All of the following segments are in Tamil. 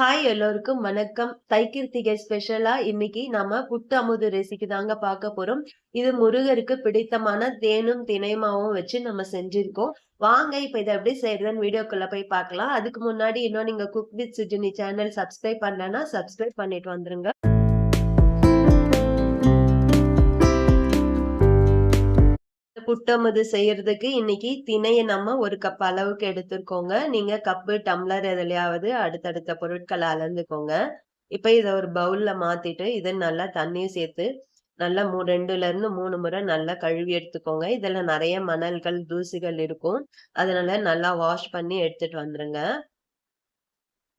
ஹாய் எல்லோருக்கும் வணக்கம். தைக்கிருத்திகை ஸ்பெஷலா இன்னைக்கு நம்ம புட்டு அமுது ரெசிபி தாங்க பார்க்க போறோம். இது முருகருக்கு பிடித்தமான தேனும் தினைமாவும் வச்சு நம்ம செஞ்சிருக்கோம். வாங்க இப்ப இதை எப்படி செய்யறதுன்னு வீடியோக்குள்ள போய் பார்க்கலாம். அதுக்கு முன்னாடி இன்னும் நீங்க cook with Sujini channel subscribe பண்ணலன்னா சப்ஸ்கிரைப் பண்ணிட்டு வந்துருங்க. புட்டமுது செய்யறதுக்கு இன்னைக்கு திணையை நம்ம ஒரு கப் அளவுக்கு எடுத்துருக்கோங்க நீங்க கப்பு டம்ளர் எதுலையாவது அடுத்தடுத்த பொருட்களை அளந்துக்கோங்க. இப்ப இதை ஒரு பவுல்ல மாத்திட்டு இதை நல்லா தண்ணியும் சேர்த்து நல்லா மூ ரெண்டுல இருந்து மூணு முறை நல்லா கழுவி எடுத்துக்கோங்க. இதுல நிறைய மணல்கள் தூசிகள் இருக்கும். அதனால நல்லா வாஷ் பண்ணி எடுத்துட்டு வந்துருங்க.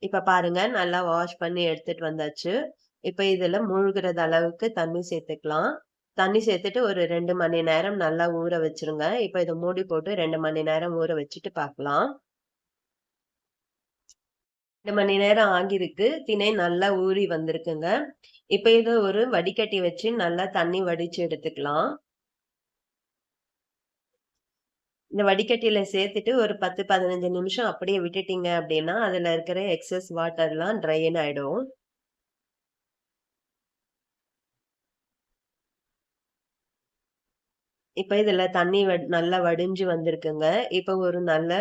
இப்ப பாருங்க நல்லா வாஷ் பண்ணி எடுத்துட்டு வந்தாச்சு. இப்ப இதுல மூழ்கிறது அளவுக்கு தண்ணி சேர்த்துக்கலாம். தண்ணி சேர்த்துட்டு ஒரு ரெண்டு மணி நேரம் நல்லா ஊற வச்சிருங்க. இப்போ இதை மூடி போட்டு ரெண்டு மணி நேரம் ஊற வச்சுட்டு பார்க்கலாம் ரெண்டு மணி நேரம் ஆகியிருக்கு. திணை நல்லா ஊறி வந்திருக்குங்க. இப்போ இதை ஒரு வடிகட்டி வச்சு நல்லா தண்ணி வடிச்சு எடுத்துக்கலாம். இந்த வடிகட்டியில சேர்த்துட்டு ஒரு பத்து பதினஞ்சு நிமிஷம் அப்படியே விட்டுட்டீங்க அப்படின்னா அதுல இருக்கிற எக்ஸஸ் வாட்டர்லாம் ட்ரைன் ஆயிடும். இப்ப இதுல தண்ணி நல்லா வடிஞ்சு வந்திருக்குங்க. இப்ப ஒரு நல்ல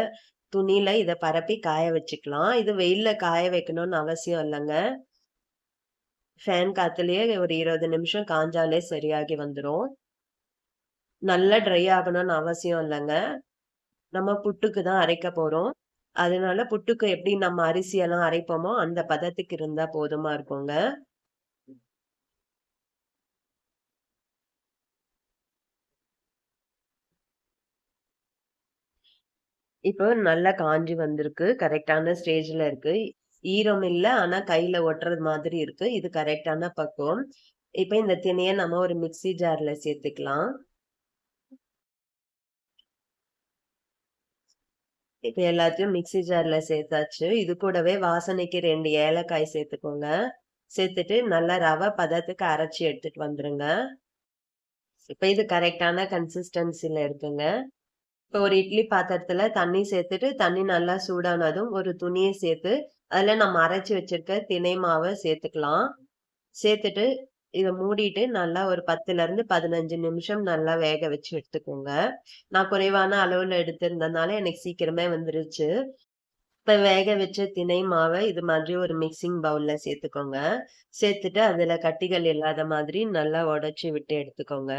துணியில இதை பரப்பி காய வச்சுக்கலாம். இது வெயிலில் காய வைக்கணும்னு அவசியம் இல்லைங்க. ஃபேன் காத்துலயே ஒரு இருபது நிமிஷம் காஞ்சாலே சரியாகி வந்துடும் நல்லா ட்ரை ஆகணும்னு அவசியம் இல்லைங்க. நம்ம புட்டுக்கு தான் அரைக்க போறோம். அதனால புட்டுக்கு எப்படி நம்ம அரிசி எல்லாம் அரைப்போமோ அந்த பதத்துக்கு இருந்தா போதுமா இருக்குங்க. இப்போ நல்லா காஞ்சி வந்திருக்கு. கரெக்டான ஸ்டேஜ்ல இருக்கு. ஈரம் இல்ல ஆனா கையில ஒட்டுறது மாதிரி இருக்கு. இது கரெக்டான பக்குவம். இப்ப இந்த திணைய நம்ம ஒரு மிக்சி ஜார்ல சேர்த்துக்கலாம். இப்ப எல்லாத்தையும் மிக்சி ஜார்ல சேர்த்தாச்சு. இது கூடவே வாசனைக்கு ரெண்டு ஏலக்காய் சேர்த்துக்கோங்க. சேர்த்துட்டு நல்லா ரவை பதத்துக்கு அரைச்சி எடுத்துட்டு வந்துருங்க. இப்ப இது கரெக்டான கன்சிஸ்டன்சில இருக்குங்க. இப்போ ஒரு இட்லி பாத்திரத்துல தண்ணி சேர்த்துட்டு தண்ணி நல்லா சூடானதும் ஒரு துணியை சேர்த்து அதுல நம்ம அரைச்சி வச்சிருக்க திணை மாவை சேர்த்துக்கலாம். சேர்த்துட்டு இதை மூடிட்டு நல்லா ஒரு பத்துல இருந்து பதினஞ்சு நிமிஷம் நல்லா வேக வச்சு எடுத்துக்கோங்க. நான் குறைவான அளவுல எடுத்திருந்ததுனால எனக்கு சீக்கிரமே வந்துருச்சு. இப்ப வேக வச்ச திணை மாவை இது மாதிரி ஒரு மிக்சிங் பவுல்ல சேர்த்துக்கோங்க. சேர்த்துட்டு அதுல கட்டிகள் இல்லாத மாதிரி நல்லா உடச்சி விட்டு எடுத்துக்கோங்க.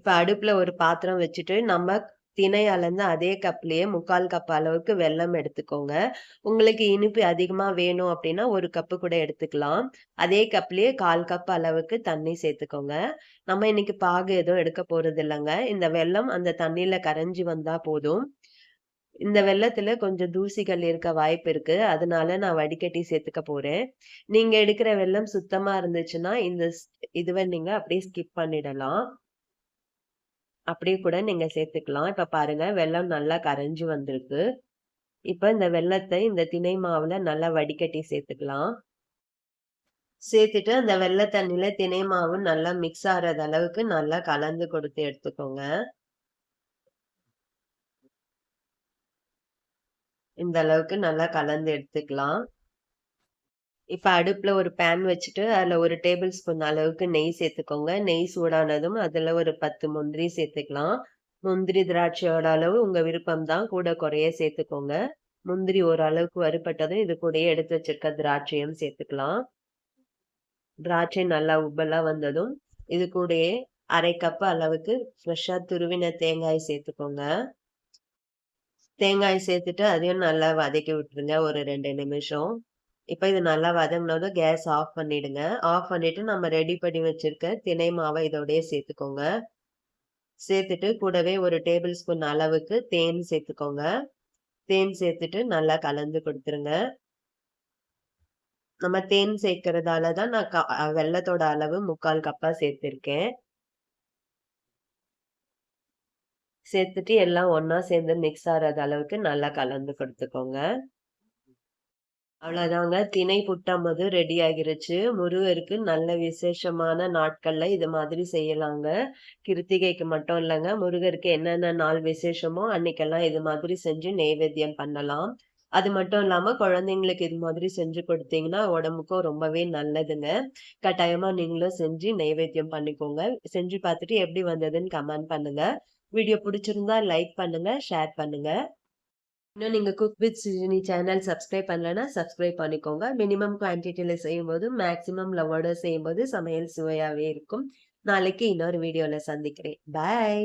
இப்ப அடுப்புல ஒரு பாத்திரம் வச்சுட்டு நம்ம திணை அளந்து அதே கப்லயே முக்கால் கப் அளவுக்கு வெல்லம் எடுத்துக்கோங்க. உங்களுக்கு இனிப்பு அதிகமா வேணும் அப்படின்னா ஒரு கப்பு கூட எடுத்துக்கலாம். அதே கப்லயே கால் கப் அளவுக்கு தண்ணி சேர்த்துக்கோங்க. நம்ம இன்னைக்கு பாகு எதுவும் எடுக்க போறது இல்லைங்க. இந்த வெல்லம் அந்த தண்ணியில கரைஞ்சி வந்தா போதும். இந்த வெள்ளத்துல கொஞ்சம் தூசிகள் இருக்க வாய்ப்பு இருக்கு. அதனால நான் வடிகட்டி சேர்த்துக்க போறேன். நீங்க எடுக்கிற வெள்ளம் சுத்தமா இருந்துச்சுன்னா இந்த இதுவை நீங்க அப்படியே ஸ்கிப் பண்ணிடலாம். அப்படியே கூட நீங்கள் சேர்த்துக்கலாம். இப்போ பாருங்கள் வெள்ளம் நல்லா கரைஞ்சி வந்திருக்கு. இப்போ இந்த வெள்ளத்தை இந்த திணை மாவில் நல்லா வடிகட்டி சேர்த்துக்கலாம். சேர்த்துட்டு அந்த வெள்ளை தண்ணியில் திணை மாவு நல்லா மிக்ஸ் ஆறது அளவுக்கு நல்லா கலந்து கொடுத்து எடுத்துக்கோங்க. இந்த அளவுக்கு நல்லா கலந்து எடுத்துக்கலாம். இப்போ அடுப்பில் ஒரு பேன் வச்சுட்டு அதில் ஒரு டேபிள் ஸ்பூன் அளவுக்கு நெய் சேர்த்துக்கோங்க. நெய் சூடானதும் அதில் ஒரு பத்து முந்திரி சேர்த்துக்கலாம். முந்திரி திராட்சையோட அளவு உங்கள் விருப்பம் தான் கூட குறைய சேர்த்துக்கோங்க. முந்திரி ஓரளவுக்கு வறுபட்டதும் இது கூடயே எடுத்து வச்சிருக்க திராட்சையும் சேர்த்துக்கலாம். திராட்சை நல்லா உப்பெல்லாம் வந்ததும் இது கூடயே அரை கப் அளவுக்கு ஃப்ரெஷ்ஷாக துருவின தேங்காய் சேர்த்துக்கோங்க. தேங்காய் சேர்த்துட்டு அதையும் நல்லா வதக்கி விட்டுருங்க. ஒரு ரெண்டு நிமிஷம். இப்போ இது நல்லா வதங்கினதும் கேஸ் ஆஃப் பண்ணிடுங்க. ஆஃப் பண்ணிட்டு நம்ம ரெடி பண்ணி வச்சிருக்க திணை மாவை இதோடய சேர்த்துக்கோங்க. சேர்த்துட்டு கூடவே ஒரு டேபிள் ஸ்பூன் அளவுக்கு தேன் சேர்த்துக்கோங்க. தேன் சேர்த்துட்டு நல்லா கலந்து கொடுத்துருங்க. நம்ம தேன் சேர்க்கறதால தான் நான் வெள்ளத்தோட அளவு முக்கால் கப்பாக சேர்த்துருக்கேன். சேர்த்துட்டு எல்லாம் ஒன்றா சேர்ந்து மிக்ஸ் ஆகிறது அளவுக்கு நல்லா கலந்து கொடுத்துக்கோங்க. அவ்வளோதாங்க திணை புட்டாம்பது ரெடி ஆகிருச்சு முருகருக்கு நல்ல விசேஷமான நாட்கள்ல இது மாதிரி செய்யலாங்க கிருத்திகைக்கு மட்டும் இல்லைங்க முருகருக்கு என்னென்ன நாள் விசேஷமோ அன்னைக்கெல்லாம் இது மாதிரி செஞ்சு நெய்வேத்தியம் பண்ணலாம் அது மட்டும் இல்லாம குழந்தைங்களுக்கு இது மாதிரி செஞ்சு கொடுத்தீங்கன்னா உடம்புக்கும் ரொம்பவே நல்லதுங்க. கட்டாயமா நீங்களும் செஞ்சு நைவேத்தியம் பண்ணிக்கோங்க. செஞ்சு பார்த்துட்டு எப்படி வந்ததுன்னு கமெண்ட் பண்ணுங்க. வீடியோ பிடிச்சிருந்தா லைக் பண்ணுங்க, ஷேர் பண்ணுங்க. இன்னும் நீங்கள் cook with Sijini channel subscribe பண்ணலன்னா, சப்ஸ்கிரைப் பண்ணிக்கோங்க. மினிமம் குவான்டிட்டியில் செய்யும்போது, மேக்ஸிமம் லவ்வோட செய்யும்போது சமையல் சுவையாகவே இருக்கும். நாளைக்கு இன்னொரு வீடியோவில் சந்திக்கிறேன். பாய்.